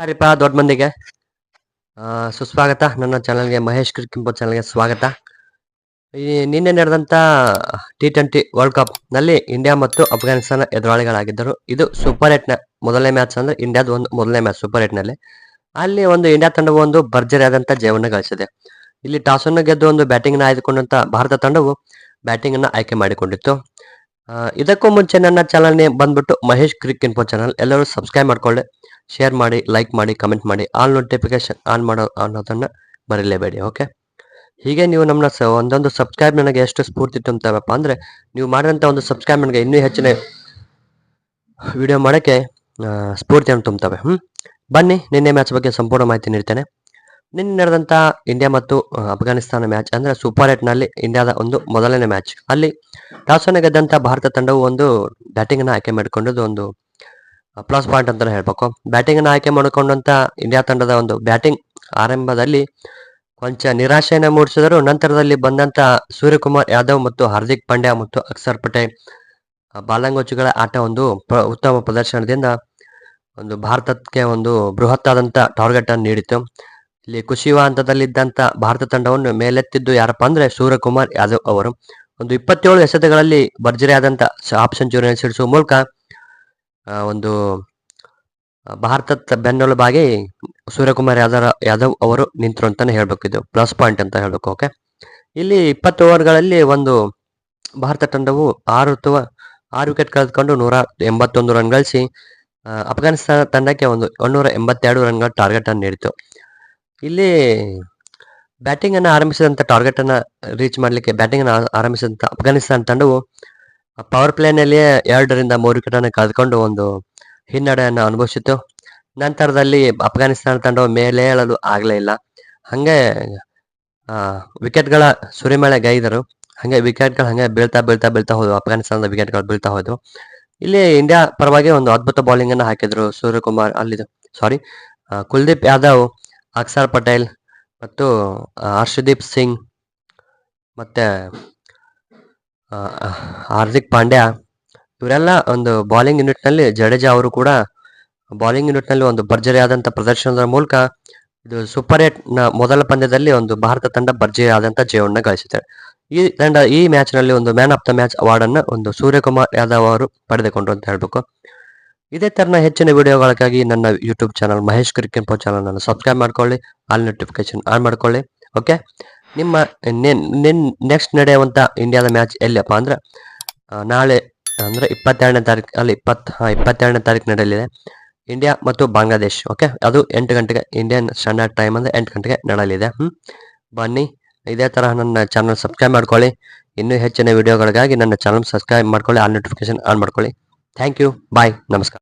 ಸರಿಪ್ಪ ದೊಡ್ಡ ಮಂದಿಗೆ. ಸುಸ್ವಾಗತ. ನನ್ನ ಚಾನಲ್ಗೆ ಮಹೇಶ್ ಕ್ರಿಕೆಟ್ ಚಾನಲ್ಗೆ ಸ್ವಾಗತ. ಈ ನಿನ್ನೆ ನಡೆದಂಥ ಟಿ ಟ್ವೆಂಟಿ ವರ್ಲ್ಡ್ ಕಪ್ನಲ್ಲಿ ಇಂಡಿಯಾ ಮತ್ತು ಅಫ್ಘಾನಿಸ್ತಾನ ಎದುರಾಳಿಗಳಾಗಿದ್ದರು. ಇದು ಸೂಪರ್ ಏಟ್ನ ಮೊದಲನೇ ಮ್ಯಾಚ್ ಅಂದ್ರೆ ಇಂಡಿಯಾದ ಒಂದು ಮೊದಲನೇ ಮ್ಯಾಚ್ ಸೂಪರ್ ಏಟ್ನಲ್ಲಿ ಅಲ್ಲಿ ಒಂದು ಇಂಡಿಯಾ ತಂಡವು ಒಂದು ಭರ್ಜರಿಯಾದಂಥ ಜಯವನ್ನು ಗಳಿಸಿದೆ. ಇಲ್ಲಿ ಟಾಸನ್ನು ಗೆದ್ದು ಒಂದು ಬ್ಯಾಟಿಂಗ್ನ ಆಯ್ದುಕೊಂಡಂಥ ಭಾರತ ತಂಡವು ಬ್ಯಾಟಿಂಗನ್ನು ಆಯ್ಕೆ ಮಾಡಿಕೊಂಡಿತ್ತು. ಇದಕ್ಕೂ ಮುಂಚೆ ನನ್ನ ಚಾನಲ್ ಬಂದ್ಬಿಟ್ಟು ಮಹೇಶ್ ಕ್ರಿಕ್ ಇನ್ಫೋ ಚಾನಲ್. ಎಲ್ಲರೂ ಸಬ್ಸ್ಕ್ರೈಬ್ ಮಾಡ್ಕೊಳ್ಳಿ, ಶೇರ್ ಮಾಡಿ, ಲೈಕ್ ಮಾಡಿ, ಕಮೆಂಟ್ ಮಾಡಿ, ಆಲ್ ನೋಟಿಫಿಕೇಶನ್ ಆನ್ ಮಾಡೋ ಅನ್ನೋದನ್ನು ಮರಿಲೇಬೇಡಿ, ಓಕೆ? ಹೀಗೆ ನೀವು ನಮ್ಮನ್ನ ಒಂದೊಂದು ಸಬ್ಸ್ಕ್ರೈಬ್ ನನಗೆ ಎಷ್ಟು ಸ್ಫೂರ್ತಿ ತುಂಬಪ್ಪ ಅಂದರೆ, ನೀವು ಮಾಡಿದಂಥ ಒಂದು ಸಬ್ಸ್ಕ್ರೈಬ್ ನನಗೆ ಇನ್ನೂ ಹೆಚ್ಚಿನ ವಿಡಿಯೋ ಮಾಡೋಕ್ಕೆ ಸ್ಫೂರ್ತಿಯನ್ನು ತುಂಬುತ್ತವೆ. ಹ್ಞೂ ಬನ್ನಿ, ನಿನ್ನೆ ಮ್ಯಾಚ್ ಬಗ್ಗೆ ಸಂಪೂರ್ಣ ಮಾಹಿತಿ ನೀಡ್ತೇನೆ. ನಿನ್ನೆ ನಡೆದಂತ ಇಂಡಿಯಾ ಮತ್ತು ಅಫ್ಘಾನಿಸ್ತಾನ ಮ್ಯಾಚ್ ಅಂದ್ರೆ ಸೂಪರ್ ಏಟ್ನಲ್ಲಿ ಇಂಡಿಯಾದ ಒಂದು ಮೊದಲನೇ ಮ್ಯಾಚ್ ಅಲ್ಲಿ ಟಾಸ್ ಅನ್ನು ಗೆದ್ದಂತ ಭಾರತ ತಂಡವು ಒಂದು ಬ್ಯಾಟಿಂಗ್ ಅನ್ನು ಆಯ್ಕೆ ಮಾಡಿಕೊಂಡಿದ್ದು ಒಂದು ಪ್ಲಸ್ ಪಾಯಿಂಟ್ ಅಂತಾನೆ ಹೇಳ್ಬೇಕು. ಬ್ಯಾಟಿಂಗ್ ಅನ್ನು ಆಯ್ಕೆ ಮಾಡಿಕೊಂಡಂತ ಇಂಡಿಯಾ ತಂಡದ ಒಂದು ಬ್ಯಾಟಿಂಗ್ ಆರಂಭದಲ್ಲಿ ಕೊಂಚ ನಿರಾಶೆಯನ್ನು ಮೂಡಿಸಿದರು. ನಂತರದಲ್ಲಿ ಬಂದಂತ ಸೂರ್ಯಕುಮಾರ್ ಯಾದವ್ ಮತ್ತು ಹಾರ್ದಿಕ್ ಪಾಂಡ್ಯ ಮತ್ತು ಅಕ್ಷರ್ ಪಟೇಲ್ ಬಾಲಂಗೋಚುಗಳ ಆಟ ಒಂದು ಉತ್ತಮ ಪ್ರದರ್ಶನದಿಂದ ಒಂದು ಭಾರತಕ್ಕೆ ಒಂದು ಬೃಹತ್ತಾದಂತ ಟಾರ್ಗೆಟ್ ಅನ್ನು ನೀಡಿತು ಇಲ್ಲಿ ಕುಸಿಯುವ ಹಂತದಲ್ಲಿದ್ದಂತ ಭಾರತ ತಂಡವನ್ನು ಮೇಲೆತ್ತಿದ್ದು ಯಾರಪ್ಪ ಅಂದ್ರೆ ಸೂರ್ಯಕುಮಾರ್ ಯಾದವ್ ಅವರು. ಒಂದು ಇಪ್ಪತ್ತೇಳು ಎಸೆತಗಳಲ್ಲಿ ಭರ್ಜರಿಯಾದಂತ ಹಾಫ್ ಸೆಂಚುರಿ ಸಿಡಿಸುವ ಮೂಲಕ ಒಂದು ಭಾರತ ಬೆನ್ನೆಲುಬಾಗಿ ಸೂರ್ಯಕುಮಾರ್ ಯಾದವ್ ಯಾದವ್ ಅವರು ನಿಂತರು ಅಂತಾನೆ ಹೇಳ್ಬೇಕು ಇದು. ಪ್ಲಸ್ ಪಾಯಿಂಟ್ ಅಂತ ಹೇಳ್ಬೇಕು ಓಕೆ ಇಲ್ಲಿ ಇಪ್ಪತ್ತು ಓವರ್ಗಳಲ್ಲಿ ಒಂದು ಭಾರತ ತಂಡವು ಆರು ಅಥವಾ ಆರು ವಿಕೆಟ್ ಕಳೆದುಕೊಂಡು ನೂರ ಎಂಬತ್ತೊಂದು ರನ್ ಗಳಿಸಿ ಅಫ್ಘಾನಿಸ್ತಾನ ತಂಡಕ್ಕೆ ಒಂದು ಒಂದೂರ ಎಂಬತ್ತೆರಡು ರನ್ಗಳ ಟಾರ್ಗೆಟ್ ಅನ್ನು ನೀಡಿತು. ಇಲ್ಲಿ ಬ್ಯಾಟಿಂಗ್ ಅನ್ನು ಆರಂಭಿಸಿದಂಥ ಟಾರ್ಗೆಟ್ ಅನ್ನ ರೀಚ್ ಮಾಡಲಿಕ್ಕೆ ಬ್ಯಾಟಿಂಗ್ ಅನ್ನು ಆರಂಭಿಸಿದಂಥ ಅಫ್ಘಾನಿಸ್ತಾನ ತಂಡವು ಪವರ್ ಪ್ಲೇನಲ್ಲಿಯೇ ಎರಡರಿಂದ ಮೂರು ವಿಕೆಟ್ ಅನ್ನು ಕಳೆದುಕೊಂಡು ಒಂದು ಹಿನ್ನಡೆಯನ್ನು ಅನುಭವಿಸಿತು ನಂತರದಲ್ಲಿ ಅಫ್ಘಾನಿಸ್ತಾನ ತಂಡವು ಮೇಲೆ ಹೇಳಲು ಆಗಲೇ ಇಲ್ಲ. ಹಂಗೆ ವಿಕೆಟ್ಗಳ ಸುರಿಮಳೆ ಗೈದರು. ಹಂಗೆ ವಿಕೆಟ್ಗಳು ಹಂಗೆ ಬೀಳ್ತಾ ಬೀಳ್ತಾ ಬೀಳ್ತಾ ಹೋದವು. ಅಫ್ಘಾನಿಸ್ತಾನದ ವಿಕೆಟ್ಗಳು ಬೀಳ್ತಾ ಹೋದವು. ಇಲ್ಲಿ ಇಂಡಿಯಾ ಪರವಾಗಿ ಒಂದು ಅದ್ಭುತ ಬೌಲಿಂಗ್ ಅನ್ನು ಹಾಕಿದ್ರು ಸೂರ್ಯಕುಮಾರ್ ಅಲ್ಲಿದು ಸಾರಿ ಕುಲ್ದೀಪ್ ಯಾದವ್ ಅಕ್ಷರ್ ಪಟೇಲ್ ಮತ್ತು ಹರ್ಷದೀಪ್ ಸಿಂಗ್ ಮತ್ತೆ ಹಾರ್ದಿಕ್ ಪಾಂಡ್ಯ, ಇವರೆಲ್ಲ ಒಂದು ಬೌಲಿಂಗ್ ಯೂನಿಟ್ನಲ್ಲಿ ಜಡೇಜಾ ಅವರು ಕೂಡ ಬೌಲಿಂಗ್ ಯೂನಿಟ್ನಲ್ಲಿ ಒಂದು ಭರ್ಜರಿಯಾದಂಥ ಪ್ರದರ್ಶನದ ಮೂಲಕ ಇದು ಸೂಪರ್ನ ಮೊದಲ ಪಂದ್ಯದಲ್ಲಿ ಒಂದು ಭಾರತ ತಂಡ ಭರ್ಜರಿಯಾದಂಥ ಜಯವನ್ನು ಗಳಿಸಿದೆ ಈ ತಂಡ ಈ ಮ್ಯಾಚ್ನಲ್ಲಿ ಒಂದು man of the match award ಅನ್ನ ಒಂದು ಸೂರ್ಯಕುಮಾರ್ ಯಾದವ್ ಅವರು ಪಡೆದುಕೊಂಡ್ರು ಅಂತ ಹೇಳ್ಬೇಕು. ಇದೇ ತರನ ಹೆಚ್ಚಿನ ವಿಡಿಯೋಗಳಿಗಾಗಿ ನನ್ನ ಯೂಟ್ಯೂಬ್ ಚಾನಲ್ ಮಹೇಶ್ ಕ್ರಿಕೆಂಪೋ ಚಾನಲ್ ಅನ್ನು ಸಬ್ಸ್ಕ್ರೈಬ್ ಮಾಡ್ಕೊಳ್ಳಿ ಆಲ್ ನೋಟಿಫಿಕೇಶನ್ ಆನ್ ಮಾಡ್ಕೊಳ್ಳಿ ಓಕೆ ನಿಮ್ಮ ನೆಕ್ಸ್ಟ್ ನಡೆಯುವಂತ ಇಂಡಿಯಾದ ಮ್ಯಾಚ್ ಎಲ್ಲಿಯಪ್ಪ ಅಂದ್ರೆ ನಾಳೆ ಅಂದ್ರೆ ಇಪ್ಪತ್ತೆರಡನೇ ತಾರೀಕು ಅಲ್ಲಿ ಇಪ್ಪತ್ ಹಾ, ಇಪ್ಪತ್ತೆರಡನೇ ತಾರೀಕು ನಡೆಯಲಿದೆ. ಇಂಡಿಯಾ ಮತ್ತು ಬಾಂಗ್ಲಾದೇಶ್ ಓಕೆ ಅದು ಎಂಟು ಗಂಟೆಗೆ ಇಂಡಿಯನ್ ಸ್ಟ್ಯಾಂಡರ್ಡ್ ಟೈಮ್ ಅಂದ್ರೆ ಎಂಟು ಗಂಟೆಗೆ ನಡೆಯಲಿದೆ. ಬನ್ನಿ ಇದೇ ತರ ನನ್ನ ಚಾನಲ್ ಸಬ್ಸ್ಕ್ರೈಬ್ ಮಾಡ್ಕೊಳ್ಳಿ. ಇನ್ನೂ ಹೆಚ್ಚಿನ ವಿಡಿಯೋಗಳಿಗಾಗಿ ನನ್ನ ಚಾನಲ್ ಸಬ್ಸ್ಕ್ರೈಬ್ ಮಾಡ್ಕೊಳ್ಳಿ ಆಲ್ ನೋಟಿಫಿಕೇಶನ್ ಆನ್ ಮಾಡ್ಕೊಳ್ಳಿ. ಥ್ಯಾಂಕ್ ಯು ಬಾಯ್ ನಮಸ್ಕಾರ.